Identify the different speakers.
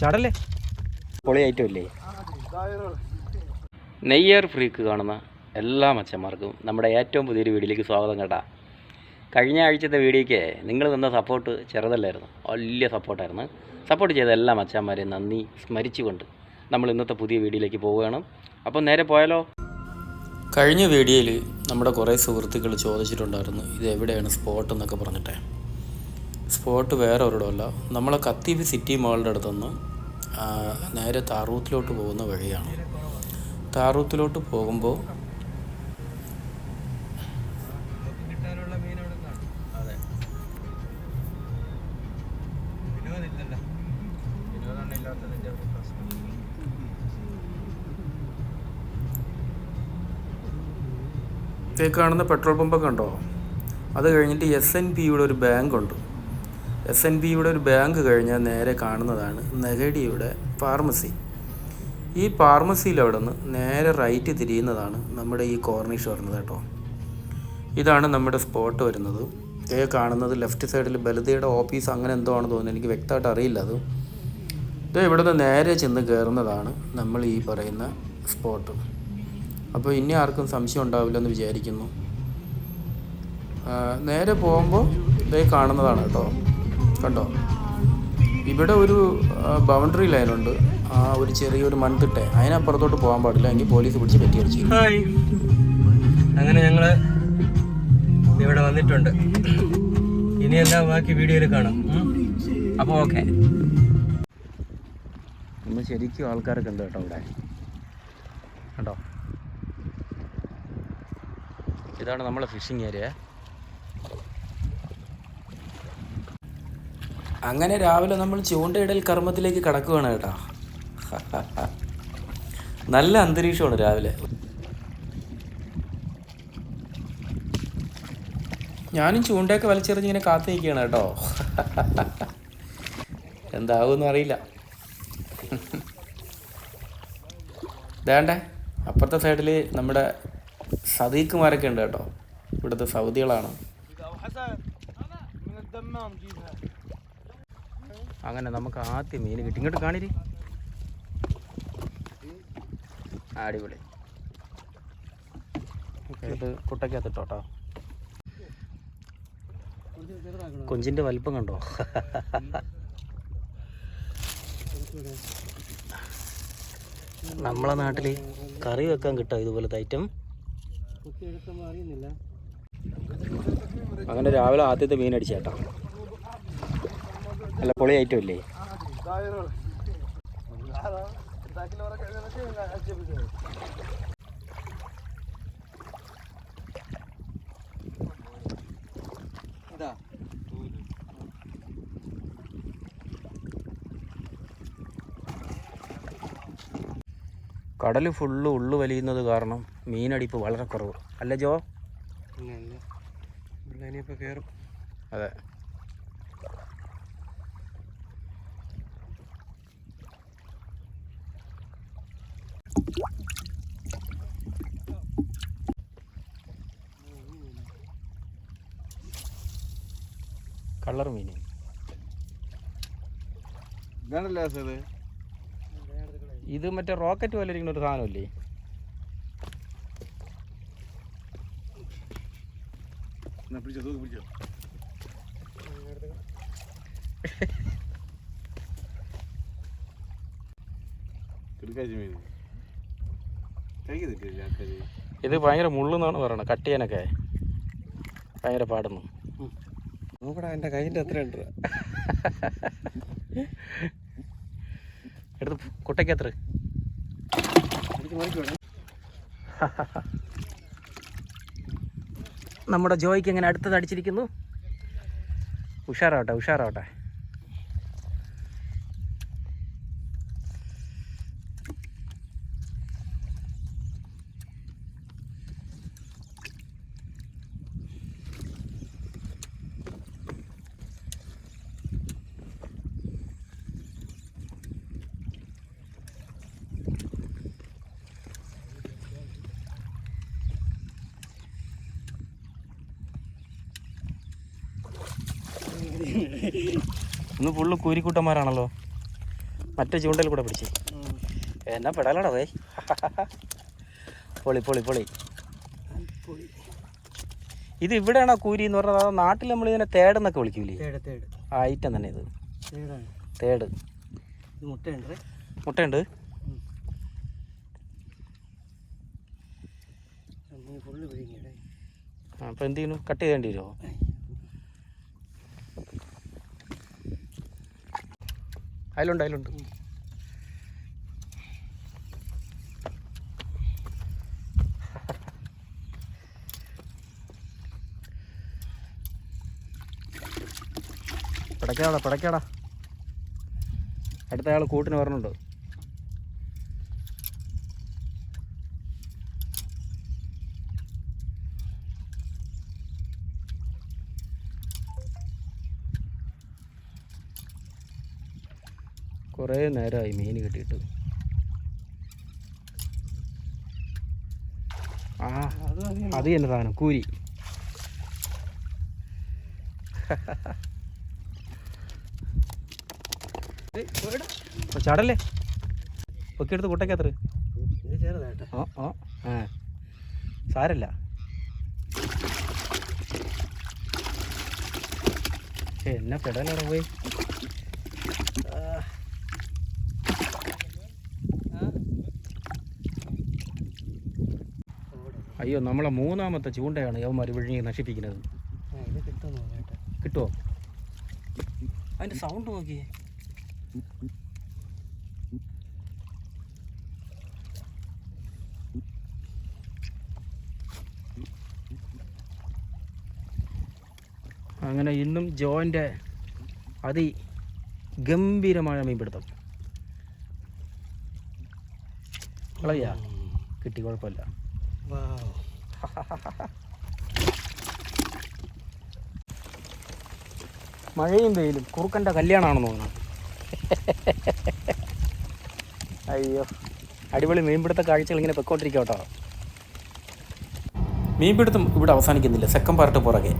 Speaker 1: ചടല്ലേ? പൊളിയായിട്ടുമില്ലേ? Neyyar freak കാണുന്ന എല്ലാ മച്ചന്മാർക്കും നമ്മുടെ ഏറ്റവും പുതിയൊരു വീഡിയോയിലേക്ക് സ്വാഗതം കേട്ടാ. കഴിഞ്ഞ ആഴ്ചത്തെ വീഡിയോയ്ക്ക് നിങ്ങൾ തന്ന സപ്പോർട്ട് ചെറുതല്ലായിരുന്നു. വലിയ സപ്പോർട്ടായിരുന്നു സപ്പോർട്ട് ചെയ്ത എല്ലാ മച്ചന്മാരെയും നന്ദി സ്മരിച്ചുകൊണ്ട് നമ്മൾ ഇന്നത്തെ പുതിയ വീഡിയോയിലേക്ക് പോവുകയാണ്. അപ്പം നേരെ പോയാലോ? കഴിഞ്ഞ വീഡിയോയിൽ നമ്മുടെ കുറേ സുഹൃത്തുക്കൾ ചോദിച്ചിട്ടുണ്ടായിരുന്നു ഇത് എവിടെയാണ് സ്പോട്ട് എന്നൊക്കെ പറഞ്ഞിട്ട്. സ്പോട്ട് വേറെ ഒരിടമല്ല. നമ്മളെ കത്തീവ് സിറ്റി മാളിന്റെ അടുത്തുനിന്ന് നേരെ താറൂത്തിലോട്ട് പോകുന്ന വഴിയാണ്. താറൂത്തിലോട്ട് പോകുമ്പോൾ കാണുന്ന പെട്രോൾ പമ്പൊക്കെ ഉണ്ടോ? അത് കഴിഞ്ഞിട്ട് എസ് എൻ പിയുടെ ഒരു ബാങ്ക് ഉണ്ട്. എസ് എൻ ബിയുടെ ഒരു ബാങ്ക് കഴിഞ്ഞാൽ നേരെ കാണുന്നതാണ് നെഗഡിയുടെ ഫാർമസി ഈ ഫാർമസിയിൽ അവിടെ നിന്ന് നേരെ റൈറ്റ് തിരിയുന്നതാണ് നമ്മുടെ ഈ കോർണിഷ് വരുന്നത് കേട്ടോ. ഇതാണ് നമ്മുടെ സ്പോട്ട് വരുന്നത്. ഇതേ കാണുന്നത് ലെഫ്റ്റ് സൈഡിൽ ബലതയുടെ ഓഫീസ് അങ്ങനെ എന്തോ ആണെന്ന് തോന്നുന്നു. എനിക്ക് വ്യക്തമായിട്ട് അറിയില്ല അത്. ഇത് നിന്ന് നേരെ ചെന്ന് കയറുന്നതാണ് നമ്മൾ ഈ പറയുന്ന സ്പോട്ട് അപ്പോൾ ഇനി ആർക്കും സംശയം ഉണ്ടാവില്ലെന്ന് വിചാരിക്കുന്നു. നേരെ പോകുമ്പോൾ ഇതേ കാണുന്നതാണ് കേട്ടോ. കണ്ടോ? ഇവിടെ ഒരു ബൗണ്ടറി ലൈനുണ്ട് ആ ഒരു ചെറിയൊരു മൺതിട്ടെ. അതിനപ്പുറത്തോട്ട് പോകാൻ പാടില്ല. എങ്കിൽ പോലീസ് പിടിച്ച് പറ്റിയടിച്ചു
Speaker 2: അടിച്ചു അങ്ങനെ ഞങ്ങൾ ഇവിടെ വന്നിട്ടുണ്ട്. ഇനി എല്ലാം ബാക്കി വീഡിയോയിൽ കാണാം. അപ്പോൾ ഓക്കെ.
Speaker 1: നമ്മൾ ശരിക്കും ആൾക്കാരൊക്കെ ഉണ്ട് കേട്ടോ ഇവിടെ. കണ്ടോ? ഇതാണ് നമ്മളെ ഫിഷിംഗ് ഏരിയ അങ്ങനെ രാവിലെ നമ്മൾ ചൂണ്ടയിടൽ കർമ്മത്തിലേക്ക് കടക്കുകയാണ് കേട്ടോ. നല്ല അന്തരീക്ഷമാണ് രാവിലെ. ഞാനും ചൂണ്ടയൊക്കെ വലിച്ചെറിഞ്ഞ് ഇങ്ങനെ കാത്തു നിൽക്കുകയാണ് കേട്ടോ. എന്താവുമെന്ന് അറിയില്ല. വേണ്ടേ അപ്പുറത്തെ സൈഡിൽ നമ്മുടെ സദീഖുമാരൊക്കെ ഉണ്ട് കേട്ടോ. ഇവിടുത്തെ സൗദികളാണ്. അങ്ങനെ നമുക്ക് ആദ്യം മീൻ കിട്ടി. ഇങ്ങോട്ട് കാണിരി. അടിപൊളി. ഇത് കുട്ടയ്ക്കകത്തിട്ടോട്ടോ. കൊഞ്ചിന്റെ വലിപ്പം കണ്ടോ? നമ്മളെ നാട്ടിൽ കറി വെക്കാൻ കിട്ടും ഇതുപോലത്തെ ഐറ്റം അങ്ങനെ രാവിലെ ആദ്യത്തെ മീൻ അടിച്ചേട്ടാ. നല്ല പൊളി ഐറ്റം ഇല്ലേ? കടൽ ഫുള്ള് ഉള്ളു വലിയുന്നത് കാരണം മീനടിപ്പ് വളരെ കുറവ്. അല്ലേ ജോ?
Speaker 2: ഇല്ല ഇല്ല. ഇവിടെ ഇനിയിപ്പോൾ കയറും
Speaker 1: അതെ. കളർ മീൻ
Speaker 2: ഇതാണല്ലേ അത്
Speaker 1: ഇത് മറ്റേ റോക്കറ്റ് പോലെ ഇരിക്കുന്ന ഒരു സാധനമല്ലേ
Speaker 2: പിടിച്ചോ തൂക്ക് പിടിച്ചോ. കിടക്കാച്ചി മീൻ
Speaker 1: ഇത് ഭയങ്കര മുള്ളെന്നാണ് പറയണത് കട്ട് ചെയ്യാനൊക്കെ. ഭയങ്കര പാടുന്നു.
Speaker 2: നോക്കടാ എന്റെ കയ്യിന്റെ എത്ര ഉണ്ട്.
Speaker 1: എടുത്ത് കുട്ടയ്ക്ക് എത്ര? നമ്മുടെ ജോയ്ക്ക് എങ്ങനെ അടുത്തത് അടിച്ചിരിക്കുന്നു. ഉഷാറാവട്ടെ ഉഷാറാവട്ടെ. ഇന്ന് ഫുള്ള് കൂരിക്കൂട്ടന്മാരാണല്ലോ. മറ്റേ ചൂണ്ടയിൽ കൂടെ പിടിച്ച്. എന്നാ പെടലടാ വേ പൊളി പൊളി പൊളി. ഇത് ഇവിടെയാണോ കൂരി എന്ന് പറഞ്ഞത്? അതോ നാട്ടിൽ നമ്മൾ ഇതിനെ തേടെന്നൊക്കെ വിളിക്കൂലേ? ആ ഐറ്റം തന്നെ ഇത്. തേട്.
Speaker 3: മുട്ടയുണ്ട്
Speaker 1: ആ അപ്പോൾ എന്ത് ചെയ്യുന്നു? കട്ട് ചെയ്യേണ്ടി വരുമോ അതിലുണ്ട് അതിലുണ്ട്. പിടയ്ക്കാടാ പിടയ്ക്കാടാ അടുത്ത ആൾ കൂട്ടിന് പറഞ്ഞുണ്ട് കുറേ നേരമായി മീൻ കിട്ടിയിട്ട്. ആ
Speaker 3: അത്
Speaker 1: തന്നെ സാധനം കൂരി. ചടല്ലേ? ഒക്കെ
Speaker 3: എടുത്ത് ചെറുതാട്ടോ
Speaker 1: ഓ ഓ ആ. സാരല്ല. എന്നെ എന്നാ പെടാനവിടെ പോയി. അയ്യോ നമ്മളെ മൂന്നാമത്തെ ചൂണ്ടയാണ് യവന്മാർ വിഴുങ്ങി നശിപ്പിക്കുന്നത്. കിട്ടുമോ അതിന്റെ സൗണ്ട് നോക്കിയേ. അങ്ങനെ ഇന്നും ജോന്റെ അതി ഗംഭീരമായ മീൻപിടുത്തം. കളയാ. കിട്ടി കുഴപ്പമില്ല.
Speaker 3: വാവ്
Speaker 1: മഴയും വെയിലും. കുറുക്കന്റെ കല്യാണമാണെന്ന് തോന്നുന്നു. അയ്യോ. അടിപൊളി മീൻപിടുത്ത കാഴ്ചകൾ ഇങ്ങനെ പൊയ്ക്കൊണ്ടിരിക്കുക കേട്ടോ മീൻപിടുത്തം ഇവിടെ അവസാനിക്കുന്നില്ല. സെക്കൻഡ് പാർട്ട് പുറകെ.